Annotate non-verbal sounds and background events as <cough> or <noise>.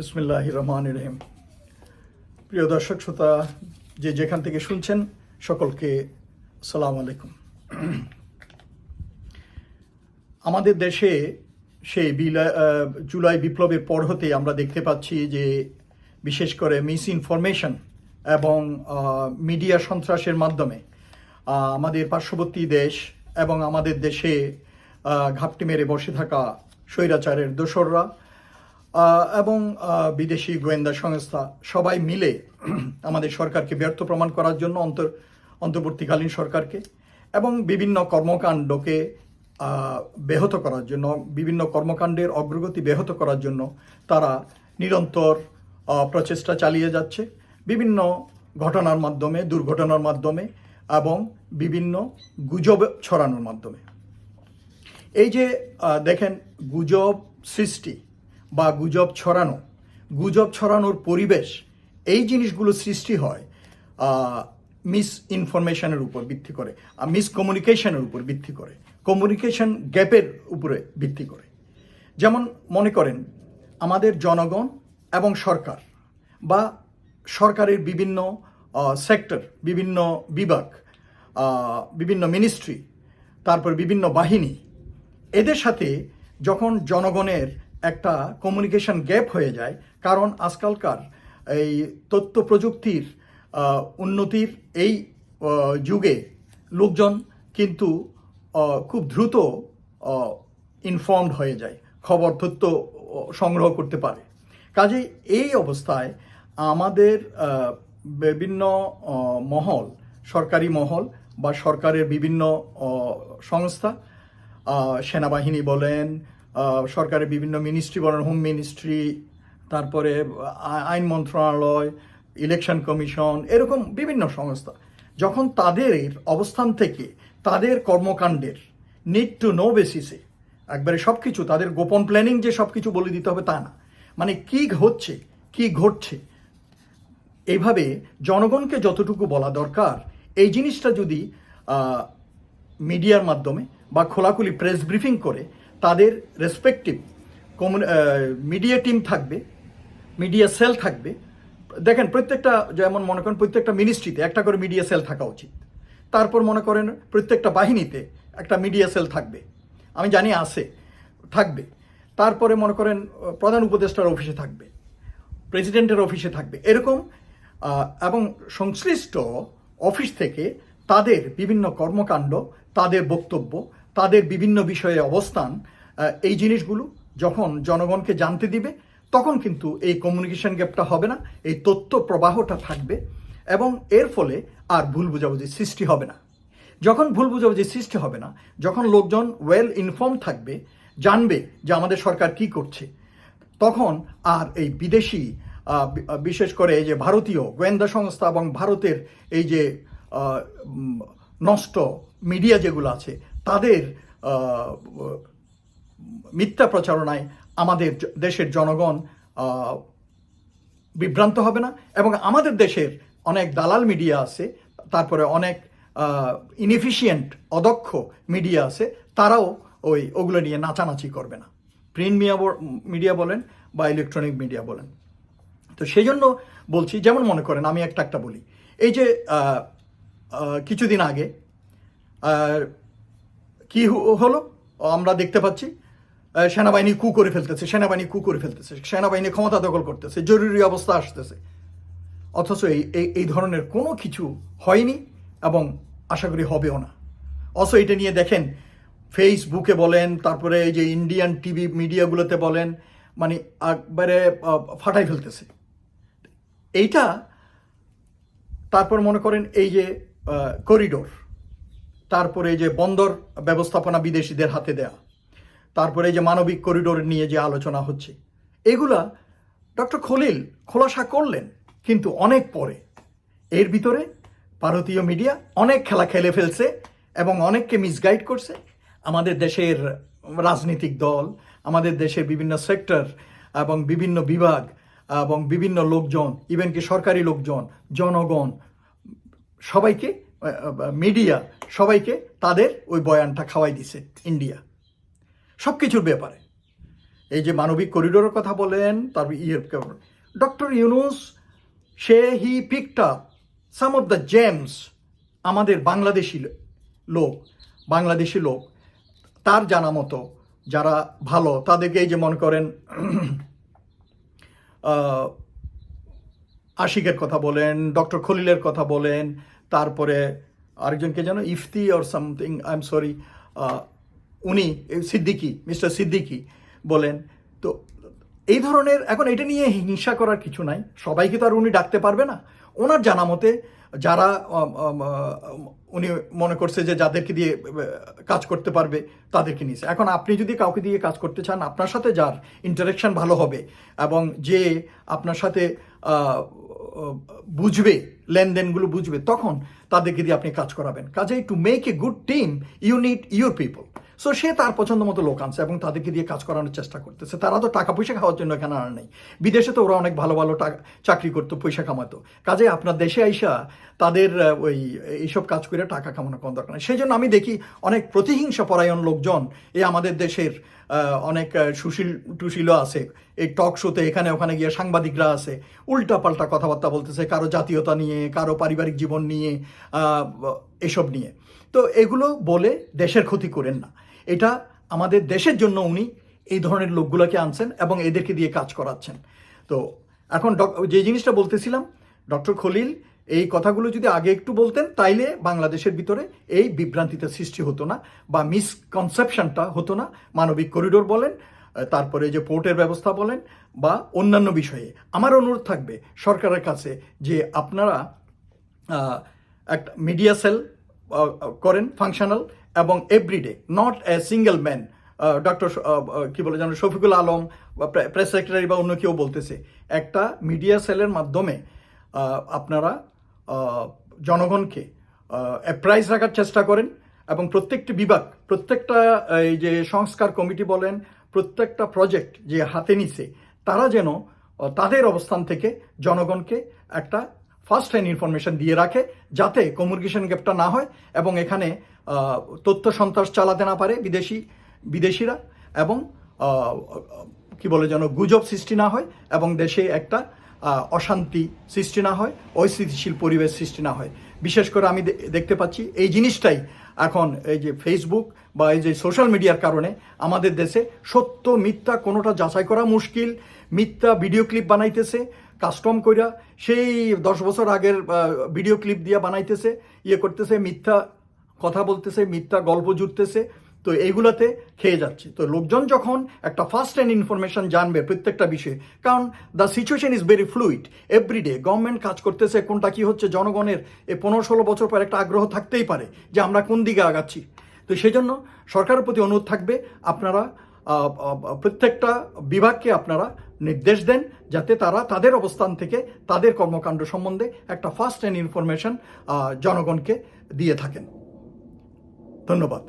বিসমিল্লাহ রহমান রহিম প্রিয় দর্শক শ্রোতা, যে যেখান থেকে শুনছেন, সকলকে সালাম আলাইকুম। আমাদের দেশে সেই বিলা- জুলাই বিপ্লবের পর হতে আমরা দেখতে পাচ্ছি যে বিশেষ করে মিস ইনফরমেশন এবং মিডিয়া সন্ত্রাসের মাধ্যমে আমাদের পার্শ্ববর্তী দেশ এবং আমাদের দেশে ঘাপটি মেরে বসে থাকা স্বৈরাচারের দোসররা এবং বিদেশি গোয়েন্দা সংস্থা সবাই মিলে <clears throat> আমাদের সরকারকে ব্যর্থ প্রমাণ করার জন্য অন্তর, অন্তর্বর্তীকালীন সরকারকে এবং বিভিন্ন কর্মকাণ্ডকে ব্যাহত করার জন্য, বিভিন্ন কর্মকাণ্ডের অগ্রগতি ব্যাহত করার জন্য তারা নিরন্তর প্রচেষ্টা চালিয়ে যাচ্ছে। বিভিন্ন ঘটনার মাধ্যমে, দুর্ঘটনার মাধ্যমে এবং বিভিন্ন গুজব ছড়ানোর মাধ্যমে। এই যে দেখেন, গুজব সৃষ্টি বা গুজব ছড়ানো, গুজব ছড়ানোর পরিবেশ, এই জিনিসগুলো সৃষ্টি হয় মিস ইনফরমেশনের উপর ভিত্তি করে মিস কমিউনিকেশনের উপর ভিত্তি করে কমিউনিকেশন গ্যাপের উপরে ভিত্তি করে। যেমন মনে করেন, আমাদের জনগণ এবং সরকার বা সরকারের বিভিন্ন সেক্টর বিভিন্ন বিভাগ বিভিন্ন মিনিস্ট্রি তারপর বিভিন্ন বাহিনী, এদের সাথে যখন জনগণের একটা কমিউনিকেশন গ্যাপ হয়ে যায়, কারণ আজকালকার এই তথ্য প্রযুক্তির উন্নতির এই যুগে লোকজন কিন্তু খুব দ্রুত ইনফর্মড হয়ে যায়, খবর তথ্য সংগ্রহ করতে পারে। কাজেই এই অবস্থায় আমাদের বিভিন্ন মহল, সরকারি মহল বা সরকারের বিভিন্ন সংস্থা সেনাবাহিনী বলেন সরকারের বিভিন্ন মিনিস্ট্রি বলেন হোম মিনিস্ট্রি তারপরে আইন মন্ত্রণালয় ইলেকশন কমিশন এরকম বিভিন্ন সংস্থা। যখন তাদের অবস্থান থেকে তাদের কর্মকাণ্ডের নিড টু নো বেসিসে একবারে সব কিছু তাদের গোপন প্ল্যানিং যে সব কিছু বলে দিতে হবে তা না। মানে কি হচ্ছে, কি ঘটছে এইভাবে জনগণকে যতটুকু বলা দরকার, এই জিনিসটা যদি মিডিয়ার মাধ্যমে বা খোলাখুলি প্রেস ব্রিফিং করে তাদের রেসপেক্টিভ মিডিয়া টিম থাকবে মিডিয়া সেল থাকবে। দেখেন, প্রত্যেকটা, যেমন মনে করেন, প্রত্যেকটা মিনিস্ট্রিতে একটা করে মিডিয়া সেল থাকা উচিত। তারপর মনে করেন, প্রত্যেকটা বাহিনীতে একটা মিডিয়া সেল থাকবে। আমি জানি আছে, থাকবে। তারপরে মনে করেন, প্রধান উপদেষ্টার অফিসে থাকবে প্রেসিডেন্টের অফিসে থাকবে। এরকম এবং সংশ্লিষ্ট অফিস থেকে তাদের বিভিন্ন কর্মকাণ্ড, তাদের বক্তব্য তাদের বিভিন্ন বিষয়ে অবস্থান এই জিনিসগুলো যখন জনগণকে জানতে দিবে, তখন কিন্তু এই কমিউনিকেশন গ্যাপটা হবে না, এই তথ্য প্রবাহটা থাকবে এবং এর ফলে আর ভুল বোঝাবুঝি সৃষ্টি হবে না। যখন ভুল বুঝাবুঝি সৃষ্টি হবে না, যখন লোকজন ওয়েল ইনফর্ম থাকবে, জানবে যে আমাদের সরকার কি করছে, তখন আর এই বিদেশি বিশেষ করে এই যে ভারতীয় গোয়েন্দা সংস্থা এবং ভারতের এই যে নষ্ট মিডিয়া যেগুলো আছে তাদের মিথ্যা প্রচারণায় আমাদের দেশের জনগণ বিভ্রান্ত হবে না এবং আমাদের দেশের অনেক দালাল মিডিয়া আছে, তারপরে অনেক ইনএফিশিয়েন্ট অদক্ষ মিডিয়া আছে, তারাও ওই ওগুলো নিয়ে নাচানাচি করবে না। প্রিন্ট মিডিয়া বলেন বা ইলেকট্রনিক মিডিয়া বলেন। তো সেই জন্য বলছি, যেমন মনে করেন, আমি একটা একটা বলি। এই যে কিছুদিন আগে কি হলো? আমরা দেখতে পাচ্ছি সেনাবাহিনী কু করে ফেলতেছে, সেনাবাহিনী কু করে ফেলতেছে, সেনাবাহিনী ক্ষমতা দখল করতেছে, জরুরি অবস্থা আসতেছে। অথচ এই এই- ধরনের কোনো কিছু হয়নি এবং আশা করি হবেও না। অথচ এটা নিয়ে দেখেন ফেসবুকে বলেন, তারপরে এই যে ইন্ডিয়ান টিভি মিডিয়াগুলোতে বলেন মানে একবারে ফাটাই ফেলতেছে। এইটা, তারপর মনে করেন এই যে করিডোর তারপরে যে বন্দর ব্যবস্থাপনা বিদেশিদের হাতে দেয়া, তারপরে যে মানবিক করিডোর নিয়ে যে আলোচনা হচ্ছে, এগুলা ডক্টর খলিল খোলাসা করলেন কিন্তু অনেক পরে। এর ভিতরে ভারতীয় মিডিয়া অনেক খেলা খেলে ফেলছে এবং অনেককে মিসগাইড করছে। আমাদের দেশের রাজনৈতিক দল, আমাদের দেশের বিভিন্ন সেক্টর এবং বিভিন্ন বিভাগ এবং বিভিন্ন লোকজন ইভেন কি সরকারি লোকজন, জনগণ, সবাইকে মিডিয়া সবাইকে তাদের ওই বয়ানটা খাওয়াই দিছে ইন্ডিয়া সব কিছুর ব্যাপারে। এই যে মানবিক করিডোরের কথা বলেন, তারপর ইয়ের doctor Yunus say he picked up some of the gems আমাদের বাংলাদেশি লোক বাংলাদেশি লোক। তার জানা মতো যারা ভালো, তাদেরকে এই যে মনে করেন <clears throat> আশিকের কথা বলেন, ডক্টর খলিলের কথা বলেন, তারপরে আরেকজনকে যেন Ifti or something I am sorry উনি, সিদ্দিকি, মিস্টার সিদ্দিকি বলেন। তো এই ধরনের এখন এটা নিয়ে হিংসা করার কিছু নাই, সবাইকে তো আর উনি ডাকতে পারবে না। ওনার জানা মতে যারা উনি মনে করছে যে যাদেরকে দিয়ে কাজ করতে পারবে, তাদেরকে নিয়েছে। এখন আপনি যদি কাউকে দিয়ে কাজ করতে চান, আপনার সাথে যার ইন্টারাকশন ভালো হবে এবং যে আপনার সাথে বুঝবে, লেনদেনগুলো বুঝবে, তখন তাদেরকে দিয়ে আপনি কাজ করাবেন। কাজেই to make a good team you need your people so সে তার পছন্দ মতো লোক আনছে এবং তাদেরকে দিয়ে কাজ করানোর চেষ্টা করতেছে। তারা তো টাকা পয়সা খাওয়ার জন্য এখানে আর নেই। বিদেশে তো ওরা অনেক ভালো ভালো টাকা, চাকরি করতো, পয়সা কামাতো। কাজে আপনার দেশে আইসা তাদের ওই, এইসব কাজ করে টাকা কামানো কোনো দরকার নেই। সেই জন্য আমি দেখি অনেক প্রতিহিংসা পরায়ণ লোকজন এই আমাদের দেশের অনেক সুশীল টুশীলও আছে। এই টক শোতে এখানে ওখানে গিয়ে সাংবাদিকরা আছে উল্টা পাল্টা কথাবার্তা বলতেছে কারও জাতীয়তা নিয়ে, কারও পারিবারিক জীবন নিয়ে এসব নিয়ে। তো এগুলো বলে দেশের ক্ষতি করেন না। এটা আমাদের দেশের জন্য উনি এই ধরনের লোকগুলোকে আনছেন এবং এদেরকে দিয়ে কাজ করাচ্ছেন। তো এখন যে জিনিসটা বলতেছিলাম ডক্টর খলিল, এই কথাগুলো যদি আগে একটু বলতেন, তাইলে বাংলাদেশের ভিতরে এই বিভ্রান্তিতে সৃষ্টি হতো না বা মিসকনসেপশনটা হতো না। মানবিক করিডোর বলেন তারপরে যে পোর্টের ব্যবস্থা বলেন বা অন্যান্য বিষয়ে। আমার অনুরোধ থাকবে সরকারের কাছে যে আপনারা একটা মিডিয়া সেল করেন ফাংশনাল এবং everyday not a single man doctor কী বলে যেন, শফিকুল আলম বা প্রেস সেক্রেটারি বা অন্য কেউ বলতেছে। একটা মিডিয়া সেলের মাধ্যমে আপনারা জনগণকে প্রাইজ রাখার চেষ্টা করেন এবং প্রত্যেকটি বিভাগ, প্রত্যেকটা, এই যে সংস্কার কমিটি বলেন প্রত্যেকটা প্রজেক্ট যে হাতে নিছে, তারা যেন তাদের অবস্থান থেকে জনগণকে একটা ফার্স্ট হ্যান্ড ইনফরমেশন দিয়ে রাখে, যাতে কমিউনিকেশন গ্যাপটা না হয় এবং এখানে তথ্য সন্ত্রাস চালাতে না পারে বিদেশি, বিদেশিরা এবং কি বলে যেন, গুজব সৃষ্টি না হয় এবং দেশে একটা অশান্তি সৃষ্টি না হয়, অস্থিতিশীল পরিবেশ সৃষ্টি না হয়। বিশেষ করে আমি দেখতে পাচ্ছি এই জিনিসটাই এখন এই যে ফেসবুক বা এই যে সোশ্যাল মিডিয়ার কারণে আমাদের দেশে সত্য মিথ্যা কোনোটা যাচাই করা মুশকিল, মিথ্যা ভিডিও ক্লিপ বানাইতেছে কাস্টম কইরা সেই দশ বছর আগের ভিডিও ক্লিপ দিয়ে বানাইতেছে ইয়ে করতেছে, মিথ্যা কথা বলতেছে, মিথ্যা গল্প জুড়তেছে। তো এইগুলোতে খেয়ে যাচ্ছে। তো লোকজন যখন একটা ফার্স্ট হ্যান্ড ইনফরমেশন জানবে প্রত্যেকটা বিষয়ে, কারণ the situation is very fluid everyday government কাজ করতেছে, কোনটা কি হচ্ছে, জনগণের এই পনেরো ষোলো বছর পর একটা আগ্রহ থাকতেই পারে যে আমরা কোন দিকে আগাচ্ছি। তো সেই জন্য সরকারের প্রতি অনুরোধ থাকবে, আপনারা প্রত্যেকটা বিভাগকে আপনারা নির্দেশ দেন যাতে তারা তাদের অবস্থান থেকে তাদের কর্মকাণ্ড সম্বন্ধে একটা ফার্স্ট হ্যান্ড ইনফরমেশন জনগণকে দিয়ে থাকেন। ধন্যবাদ।